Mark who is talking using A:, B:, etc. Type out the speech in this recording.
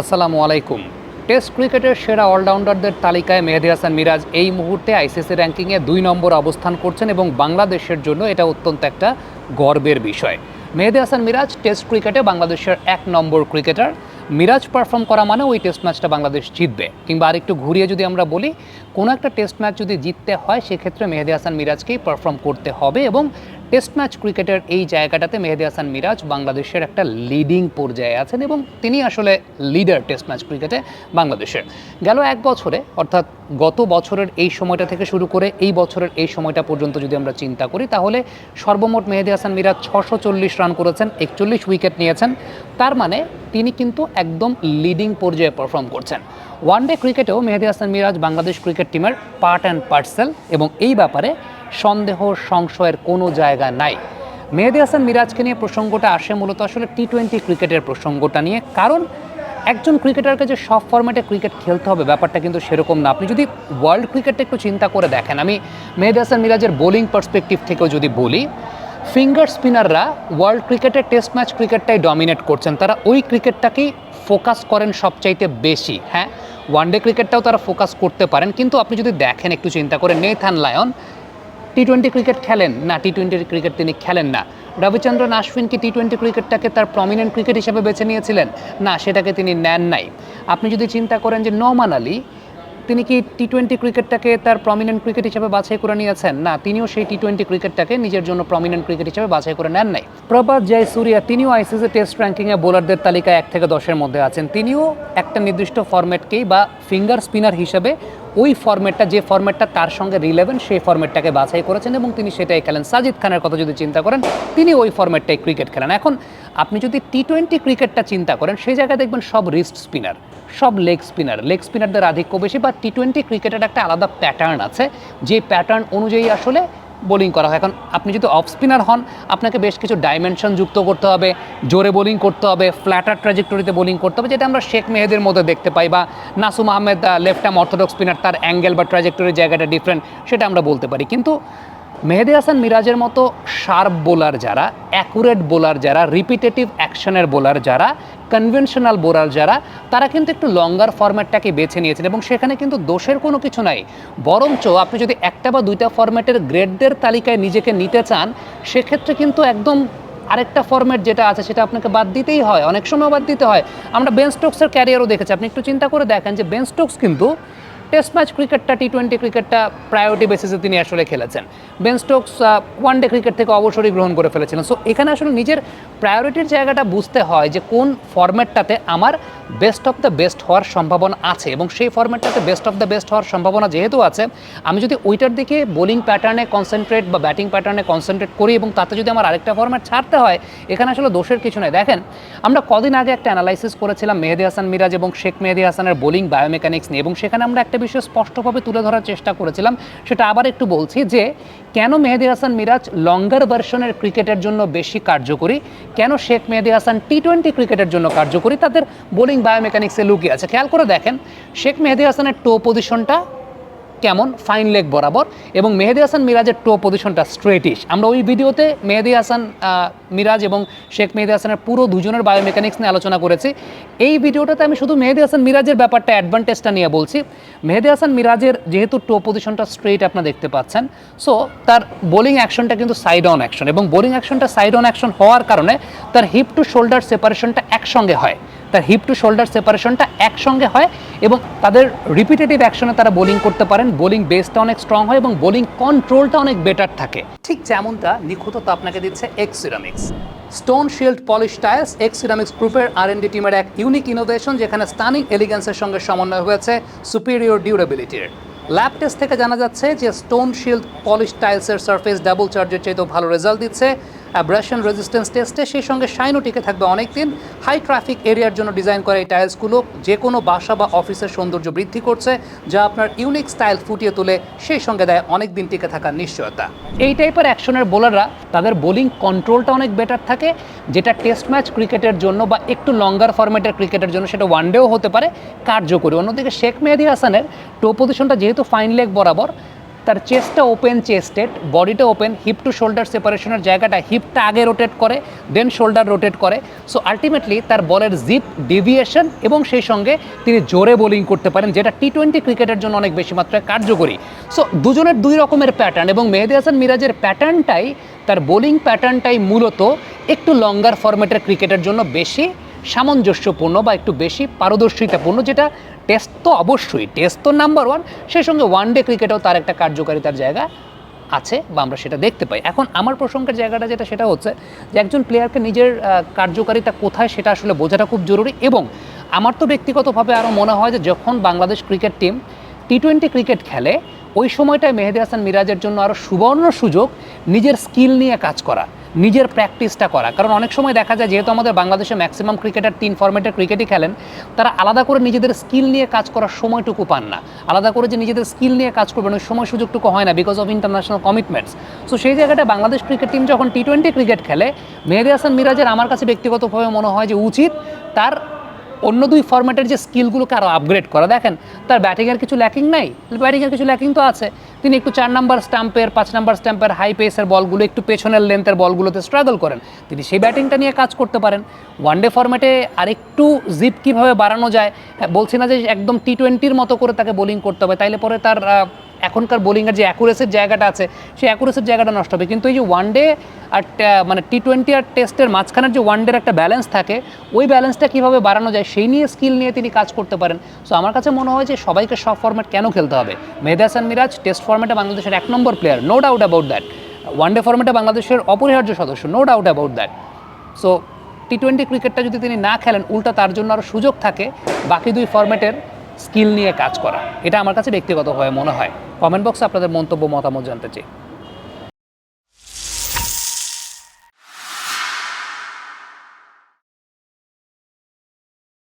A: আসসালামু আলাইকুম। টেস্ট ক্রিকেটের সেরা অলরাউন্ডারদের তালিকায় মেহেদি হাসান মিরাজ এই মুহূর্তে আইসিসি র্যাঙ্কিংয়ে দুই নম্বর অবস্থান করছেন এবং বাংলাদেশের জন্য এটা অত্যন্ত একটা গর্বের বিষয়। মেহেদি হাসান মিরাজ টেস্ট ক্রিকেটে বাংলাদেশের এক নম্বর ক্রিকেটার। মিরাজ পারফর্ম করা মানে ওই টেস্ট ম্যাচটা বাংলাদেশ জিতবে। কিংবা আরেকটু ঘুরিয়ে যদি আমরা বলি, কোনো একটা টেস্ট ম্যাচ যদি জিততে হয়, সেক্ষেত্রে মেহেদি হাসান মিরাজকেই পারফর্ম করতে হবে এবং টেস্ট ম্যাচ ক্রিকেটের এই জায়গাটাতে মেহেদি হাসান মিরাজ বাংলাদেশের একটা লিডিং পর্যায়ে আছেন এবং তিনি আসলে লিডার টেস্ট ম্যাচ ক্রিকেটে বাংলাদেশের। গেল এক বছরে, অর্থাৎ গত বছরের এই সময়টা থেকে শুরু করে এই বছরের এই সময়টা পর্যন্ত যদি আমরা চিন্তা করি, তাহলে সর্বমোট মেহেদি হাসান মিরাজ ছশো চল্লিশ রান করেছেন, একচল্লিশ উইকেট নিয়েছেন। তার মানে তিনি কিন্তু একদম লিডিং পর্যায়ে পারফর্ম করছেন। ওয়ানডে ক্রিকেটেও মেহেদি হাসান মিরাজ বাংলাদেশ ক্রিকেট টিমের পার্ট অ্যান্ড পার্সেল এবং এই ব্যাপারে সন্দেহ, সংশয়ের কোনো জায়গা নাই। মেহেদি হাসান মিরাজকে নিয়ে প্রসঙ্গটা আসে মূলত আসলে টি টোয়েন্টি ক্রিকেটের প্রসঙ্গটা নিয়ে। কারণ একজন ক্রিকেটারকে যে সব ফরম্যাটে ক্রিকেট খেলতে হবে ব্যাপারটা কিন্তু সেরকম না। আপনি যদি ওয়ার্ল্ড ক্রিকেটটা একটু চিন্তা করে দেখেন, আমি মেহেদি হাসান মিরাজের বোলিং পার্সপেক্টিভ থেকেও যদি বলি ফিঙ্গার স্পিনাররা ওয়ার্ল্ড ক্রিকেটের টেস্ট ম্যাচ ক্রিকেটটাই ডমিনেট করছেন। তারা ওই ক্রিকেটটাকেই ফোকাস করেন সবচাইতে বেশি। হ্যাঁ ওয়ানডে ক্রিকেটটাও তারা ফোকাস করতে পারেন। কিন্তু আপনি যদি দেখেন, একটু চিন্তা করে Nathan Lyon T twenty cricket খেলেন না টি টোয়েন্টি ক্রিকেট তিনি খেলেন না। রবিচন্দ্রন আশ্বিন কি টি টোয়েন্টি ক্রিকেটটাকে তার প্রমিনেন্ট ক্রিকেট হিসেবে বেছে নিয়েছিলেন? না, সেটাকে তিনি নেন নাই। আপনি যদি চিন্তা করেন যে নমান আলী, তিনি কি টি টোয়েন্টি ক্রিকেটটাকে তার প্রমিনেন্ট ক্রিকেট হিসেবে বাছাই করে নিয়েছেন? না, তিনিও সেই টি টোয়েন্টি ক্রিকেটটাকে নিজের জন্য প্রমিনেন্ট ক্রিকেট হিসেবে বাছাই করে নেন নাই। প্রভাত জয়সুরিয়া, তিনিও আইসিসি টেস্ট র্যাঙ্কিংয়ে বোলারদের তালিকায় এক থেকে দশের মধ্যে আছেন। তিনিও একটা নির্দিষ্ট ফরম্যাটকেই বা ফিঙ্গার স্পিনার হিসেবে ওই ফর্মেটটা যে ফর্মেটটা তার সঙ্গে রিলেভেন্ট সেই ফর্মেটটাকে বাছাই করেছেন এবং তিনি সেটাই খেলেন। সাজিদ খানের কথা যদি চিন্তা করেন, তিনি ওই ফর্মেটটাই ক্রিকেট খেলেন। এখন আপনি যদি টি টোয়েন্টি ক্রিকেটটা চিন্তা করেন, সেই জায়গায় দেখবেন সব রিস্ট স্পিনার সব লেগ স্পিনার লেগ স্পিনারদের আধিক্য বেশি বা টি টোয়েন্টি ক্রিকেটের একটা আলাদা প্যাটার্ন আছে। যে প্যাটার্ন অনুযায়ী আসলে বোলিং করা হয়। এখন আপনি যদি অফ স্পিনার হন, আপনাকে বেশ কিছু ডাইমেনশন যুক্ত করতে হবে, জোরে বোলিং করতে হবে ফ্ল্যাটার ট্র্যাজেক্টরিতে বোলিং করতে হবে, যেটা আমরা শেখ মেহেদের মধ্যে দেখতে পাই বা Nasum Ahmed left arm orthodox spinner তার অ্যাঙ্গেল বা ট্র্যাজেক্টরির জায়গাটা ডিফারেন্ট সেটা আমরা বলতে পারি। কিন্তু মেহেদি হাসান মিরাজের মতো শার্প বোলার যারা, অ্যাকুরেট বোলার যারা রিপিটেটিভ অ্যাকশনের বোলার যারা কনভেনশনাল বোলার যারা, তারা কিন্তু একটু লঙ্গার ফরম্যাটটাকে বেছে নিয়েছেন এবং সেখানে কিন্তু দোষের কোনো কিছু নাই। বরঞ্চ আপনি যদি একটা বা দুইটা ফরম্যাটের গ্রেডদের তালিকায় নিজেকে নিতে চান, সেক্ষেত্রে কিন্তু একদম আরেকটা ফরম্যাট যেটা আছে সেটা আপনাকে বাদ দিতেই হয়, অনেক সময় বাদ দিতে হয়। আমরা বেন স্টোকসের ক্যারিয়ারও দেখেছি, আপনি একটু চিন্তা করে দেখেন যে বেন স্টোকস কিন্তু টেস্ট ম্যাচ ক্রিকেটটা টি টোয়েন্টি ক্রিকেটটা প্রায়োরিটি বেসিসে তিনি আসলে খেলেছেন। Ben Stokes one day cricket থেকে অবসরই গ্রহণ করে ফেলেছিলেন। সো এখানে আসলে নিজের প্রায়োরিটির জায়গাটা বুঝতে হয় যে কোন ফরম্যাটটাতে আমার বেস্ট অফ দ্য বেস্ট হওয়ার সম্ভাবনা আছে। এবং সেই ফরম্যাটটাতে বেস্ট অফ দ্য বেস্ট হওয়ার সম্ভাবনা যেহেতু আছে, আমি যদি ওইটার দিকে বোলিং প্যাটার্নে কনসেন্ট্রেট বা ব্যাটিং প্যাটার্নে কনসেন্ট্রেট করি এবং তাতে যদি আমার আরেকটা ফরম্যাট ছাড়তে হয়, এখানে আসলে দোষের কিছু নেই। দেখেন, আমরা কদিন আগে একটা অ্যানালাইসিস করেছিলাম মেহেদি হাসান মিরাজ এবং শেখ মেহেদি হাসানের বোলিং বায়োমেকানিক্স নিয়ে এবং সেখানে আমরা একটা বিষয় স্পষ্টভাবে তুলে ধরার চেষ্টা করেছিলাম। সেটা আবার একটু বলছি যে, কেন মেহেদি হাসান মিরাজ লঙ্গার ভার্সনের ক্রিকেটের জন্য বেশি কার্যকরী? কেন শেখ মেহেদি হাসান টি টোয়েন্টি ক্রিকেটের জন্য কার্যকরী? তাদের বোলিং বায়োমেকানিক্সে লুকিয়ে আছে। খেয়াল করে দেখেন, শেখ মেহেদি হাসানের টো পজিশনটা কেমন? ফাইন লেগ বরাবর। এবং মেহেদি হাসান মিরাজের টো পজিশনটা স্ট্রেটিশ আমরা ওই ভিডিওতে মেহেদি হাসান মিরাজ এবং শেখ মেহেদি হাসানের পুরো দুজনের বায়োমেকানিক্স নিয়ে আলোচনা করেছি। এই ভিডিওটাতে আমি শুধু মেহেদি হাসান মিরাজের ব্যাপারটা অ্যাডভান্টেজটা নিয়ে বলছি। মেহেদি হাসান মিরাজের যেহেতু টো পজিশনটা স্ট্রেট আপনারা দেখতে পাচ্ছেন সো তার বোলিং অ্যাকশনটা কিন্তু সাইড অন অ্যাকশন এবং বোলিং অ্যাকশনটা সাইড অন অ্যাকশন হওয়ার কারণে তার হিপ টু শোল্ডার সেপারেশনটা একসঙ্গে হয়। তার হিপ টু শোল্ডার সেপারেশনটা একসঙ্গে হয় এবং তাদের রিপিটেটিভ অ্যাকশনে তারা বোলিং করতে পারেন। বোলিং বেসটা অনেক স্ট্রং হয় এবং বোলিং কন্ট্রোলটা অনেক বেটার থাকে। ঠিক যেমনটা নিখুঁততা আপনাকে দিচ্ছে X ceramics stone shield polish tyres X ceramics গ্রুপের আর এন ডি টিমের এক ইউনিক ইনোভেশন যেখানে স্টানিং এলিগেন্সের সঙ্গে সমন্বয় হয়েছে সুপিরিয়র ডিউরেবিলিটির ল্যাব টেস্ট থেকে জানা যাচ্ছে যে স্টোন শিল্ড পলিশ টাইলসের সারফেস ডাবল চার্জের চাইতেও ভালো রেজাল্ট দিচ্ছে। অ্যাব্রাশন রেজিস্ট্যান্স টেস্টে সেই সঙ্গে শাইনও টিকে থাকবে অনেক দিন হাই ট্রাফিক এরিয়ার জন্য ডিজাইন করা এই টাইলসগুলো যে কোনো বাসা বা অফিসের সৌন্দর্য বৃদ্ধি করছে, যা আপনার ইউনিক স্টাইল ফুটিয়ে তোলে, সেই সঙ্গে দেয় অনেক দিন টিকে থাকার নিশ্চয়তা। এই টাইপের অ্যাকশনের বোলাররা তাদের বোলিং কন্ট্রোলটা অনেক বেটার থাকে, যেটা টেস্ট ম্যাচ ক্রিকেটের জন্য বা একটু লঙ্গার ফরম্যাটের ক্রিকেটের জন্য সেটা ওয়ানডেও হতে পারে, কার্যকরী। অন্যদিকে শেখ মেহেদি হাসানের টো পজিশনটা যেহেতু ফাইন লেগ বরাবর তার চেস্টটা ওপেন চেস্টেড বডিটা ওপেন হিপ টু শোল্ডার সেপারেশনের জায়গাটা হিপটা আগে রোটেট করে দেন শোল্ডার রোটেট করে। সো আলটিমেটলি তার বলের জিপ ডেভিয়েশন এবং সেই সঙ্গে তিনি জোরে বোলিং করতে পারেন, যেটা টি টোয়েন্টি ক্রিকেটের জন্য অনেক বেশি মাত্রায় কার্যকরী। সো দুজনের দুই রকমের প্যাটার্ন এবং মেহেদি হাসান মিরাজের প্যাটার্নটাই তার বোলিং প্যাটার্নটাই মূলত একটু লঙ্গার ফরম্যাটের ক্রিকেটের জন্য বেশি সামঞ্জস্যপূর্ণ বা একটু বেশি পারদর্শিতাপূর্ণ, যেটা টেস্ট তো অবশ্যই টেস্ট তো নাম্বার ওয়ান সেই সঙ্গে ওয়ান ডে ক্রিকেটেও তার একটা কার্যকারিতার জায়গা আছে বা আমরা সেটা দেখতে পাই। এখন আমার প্রসঙ্গের জায়গাটা যেটা, সেটা হচ্ছে যে একজন প্লেয়ারকে নিজের কার্যকারিতা কোথায় সেটা আসলে বোঝাটা খুব জরুরি এবং আমার তো ব্যক্তিগতভাবে আরও মনে হয় যে যখন Bangladesh cricket team T twenty cricket খেলে ওই সময়টায় মেহেদি হাসান মিরাজের জন্য আরও সুবর্ণ সুযোগ নিজের স্কিল নিয়ে কাজ করা, নিজের প্র্যাকটিসটা করা। কারণ অনেক সময় দেখা যায়, যেহেতু আমাদের বাংলাদেশে ম্যাক্সিমাম ক্রিকেটার তিন ফরম্যাটের ক্রিকেটই খেলেন, তারা আলাদা করে নিজেদের স্কিল নিয়ে কাজ করার সময়টুকু পান না। আলাদা করে যে নিজেদের স্কিল নিয়ে কাজ করবেন, ওই সময় সুযোগটুকু হয় না because of international commitments so সেই জায়গাটা বাংলাদেশ ক্রিকেট টিম যখন টি টোয়েন্টি ক্রিকেট খেলে, মেহেদি হাসান মিরাজের আমার কাছে ব্যক্তিগতভাবে মনে হয় যে উচিত তার অন্য দুই ফর্ম্যাটের যে স্কিলগুলোকে আরও আপগ্রেড করা। দেখেন, তার ব্যাটিংয়ের কিছু ল্যাকিং নাই? ব্যাটিংয়ের কিছু ল্যাকিং তো আছে। তিনি একটু চার নাম্বার স্টাম্পের পাঁচ নাম্বার স্ট্যাম্পের হাই পেসের বলগুলো, একটু পেছনের লেন্থের বলগুলোতে স্ট্রাগল করেন। তিনি সেই ব্যাটিংটা নিয়ে কাজ করতে পারেন। ওয়ানডে ফরম্যাটে আরেকটু জিপ কীভাবে বাড়ানো যায়, বলছি না যে একদম টি টোয়েন্টির মতো করে তাকে বোলিং করতে হবে, তাইলে পরে তার এখনকার বোলিংয়ের যে অ্যাকুরেসির জায়গাটা আছে, সেই অ্যাকুরেসির জায়গাটা নষ্ট হবে। কিন্তু এই যে ওয়ান ডে আর মানে টি টোয়েন্টি আর টেস্টের মাঝখানের যে ওয়ান ডের একটা ব্যালেন্স থাকে, ওই ব্যালেন্সটা কীভাবে বাড়ানো যায়, সেই নিয়ে স্কিল নিয়ে তিনি কাজ করতে পারেন। সো আমার কাছে মনে হয় যে সবাইকে সব ফরম্যাট কেন খেলতে হবে? মেহেদি হাসান মিরাজ টেস্ট ফরম্যাটে বাংলাদেশের এক number player no doubt about that one day ফরম্যাটে বাংলাদেশের অপরিহার্য সদস্য no doubt about that so T twenty ক্রিকেটটা যদি তিনি না খেলেন, উল্টা তার জন্য আরও সুযোগ থাকে। বাকি দুই ফরম্যাটের স্কিল নিয়ে কাজ করা। এটা আমার কাছে ব্যক্তিগতভাবে মনে হয়। কমেন্ট বক্সে আপনাদের মন্তব্য, মতামত জানতে চাই।